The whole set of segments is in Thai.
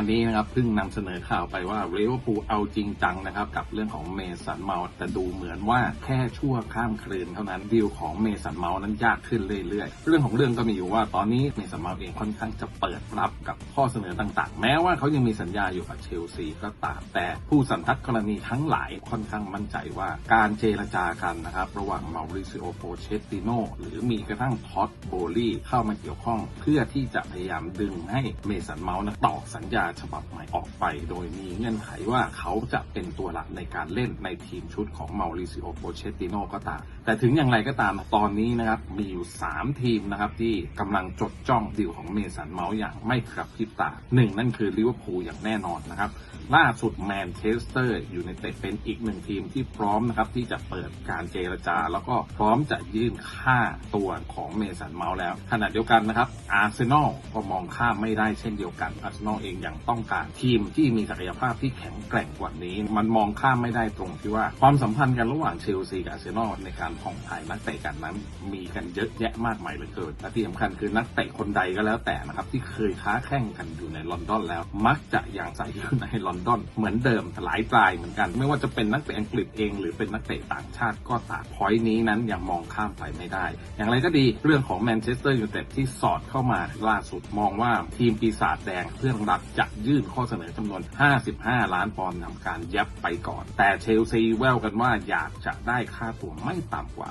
านนี้นะครับเพิ่งนำเสนอข่าวไปว่าเรเวอร์พูเอาจริงจังนะครับ กับเรื่องของเมสันเมาส์แต่ดูเหมือนว่าแค่ชั่วข้ามคืนเท่านั้นดีลของเมสันเมาส์นั้นยากขึ้นเรื่อยๆ เรื่องของเรื่องก็มีอยู่ว่าตอนนี้เมสันเมาส์เองค่อนข้างจะเปิดรับกับข้อเสนอต่างๆ แม้ว่าเขายังมีสัญญาอยู่กับเชลซีก็ตาม แต่ผู้สันทัดกรณีทั้งหลายค่อนข้างมั่นใจว่าการเจรจากันนะครับระหว่างมาริซิโอโปเชตติโนหรือมีกระทั่งท็อตโบลี่เข้ามาเกี่ยวข้อง เพื่อที่จะพยายามดึงให้เมสันเมาส์นะต่อสัญญาฉบับใหม่ออกไป โดยมีเงื่อนไขว่าเขาจะเป็นตัวหลักในการเล่นในทีมชุดของมาริซิโอโปเชติโนก็ตาม แต่ถึงอย่างไรก็ตามตอนนี้นะครับมีอยู่ 3 ทีมนะครับที่กำลังจดจ้องดีลของเมสันเมาส์อย่างไม่กระพริบตาหนึ่งนั่นคือลิเวอร์พูลอย่างแน่นอนนะครับล่าสุดแมนเชสเตอร์อยู่ในเตะเป็นอีกหนึ่งทีมที่พร้อมนะครับที่จะเปิดการเจรจา แล้วก็พร้อมจะยื่นค่าตัวของเมสันเมาส์แล้วขณะเดียวกันนะครับอาร์เซนอลก็มองข้ามไม่ได้เช่นเดียวกันอาร์เซนอลเองยังต้องการทีมที่มีศักยภาพที่แข็งแกร่งกว่านี้ มันมองข้ามไม่ได้ตรงที่ว่าความสัมพันธ์กันระหว่างเชลซีกับอาร์เซนอลในการผ่องถ่ายนักเตะกันนั้น มีกันเยอะแยะมากมายเหลือเกินและที่สำคัญคือนักเตะคนใดก็แล้วแต่นะครับที่เคยค้าแข่งกันอยู่ในลอนดอนแล้ว มักจะยังใส่อยู่ในลอนดอนเหมือนเดิมหลายรายเหมือนกัน ไม่ว่าจะเป็นนักเตะอังกฤษเอง หรือเป็นนักเตะต่างชาติก็ตามพอยนี้นั้นยังมองข้ามไปไม่ได้ อย่างไรก็ดีเรื่องของแมนเชสเตอร์ยูไนเต็ดที่สอดเข้ามาล่าสุดมองว่าทีมปีศาจแดงเพื่อนรักจะยื่นข้อเสนอจำนวน 55 ล้านปอนด์นำการยับไปก่อน แต่เชลซีแววกันว่าอยากจะได้ค่าตัวไม่ต่ำกว่า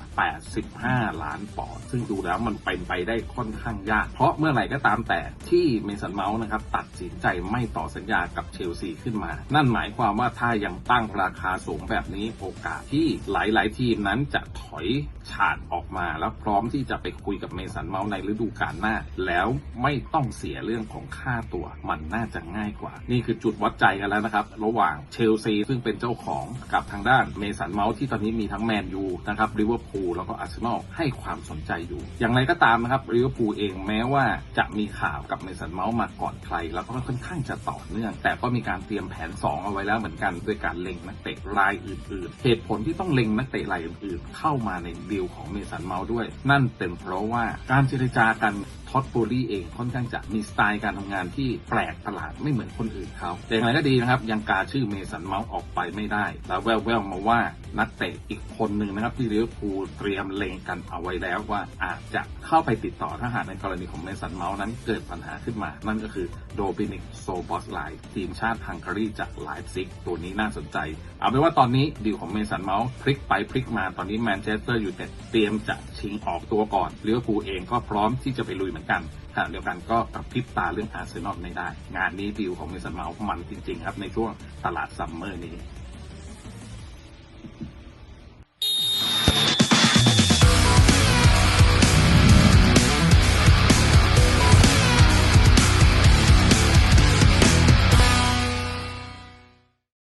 85 ล้านปอนด์ซึ่งดูแล้วมันเป็นไปได้ค่อนข้างยาก เพราะเมื่อไหร่ก็ตามแต่ที่เมสันเมาส์นะครับตัดสินใจไม่ต่อสัญญากับเชลซีขึ้นมา นั่นหมายความว่าถ้ายังตั้งราคาสูงแบบนี้โอกาสที่หลาย ๆ ทีมนั้นจะถอยฉาดออกมา แล้วพร้อมที่จะไปคุยกับเมสันเมาส์ในฤดูกาลหน้า แล้วไม่ต้องเสียเรื่องของค่าตัวมันน่าจะง่ายกว่า นี่คือจุดวัดใจกันแล้วนะครับ ระหว่างเชลซีซึ่งเป็นเจ้าของกับทางด้านเมสันเมาส์ที่ตอนนี้มีทั้งแมนยูนะครับลิเวอร์พูลแล้วก็อาร์เซนอลให้ความสนใจอยู่ อย่างไรก็ตามนะครับลิเวอร์พูลเองแม้ว่าจะมีข่าวกับเมสันเมาส์มาก่อนใคร แล้วก็ค่อนข้างจะต่อเนื่อง แต่ก็มีการเตรียมแผน 2 เอาไว้แล้วเหมือนกันด้วยการเล็งนักเตะรายอื่นๆ เหตุผลที่ต้องเล็งนักเตะรายอื่นๆ เข้ามาในดีลของเมสันเมาส์ด้วย นั่นเป็นเพราะว่าการเจรจากัน ท็อตโบลี่เองค่อนข้างจะมีสไตล์การทำงานที่แปลกประหลาดไม่เหมือนคนอื่นเขาแต่อย่างไรก็ดีนะครับยังกาชื่อเมสันเมาส์ออกไปไม่ได้ แล้วแววๆมาว่านักเตะอีกคนหนึ่งนะครับที่ลิเวภูเตรียมเล็งกันเอาไว้แล้วว่าอาจจะเข้าไปติดต่อถ้าหากในกรณีของเมสันเมาส์นั้นเกิดปัญหาขึ้นมา นั่นก็คือโดบินิกโซบอสไลทีมชาติฮังการีจากไลฟ์ซิกตัวนี้น่าสนใจ เอาเป็นว่าตอนนี้ดีลของเมสันเมาส์พลิกไปพลิกมาตอนนี้แมนเชสเตอร์ยูไนเต็ดเตรียมจะ ชิงออกตัวก่อนลิเวอร์พูลเองก็พร้อมที่จะไปลุยเหมือนกันขณะเดียวกันก็กระพริบตาเรื่องอาร์เซนอลไม่ได้ งานนี้ดีลของเมสันเมาส์มันจริงๆครับในช่วงตลาดซัมเมอร์นี้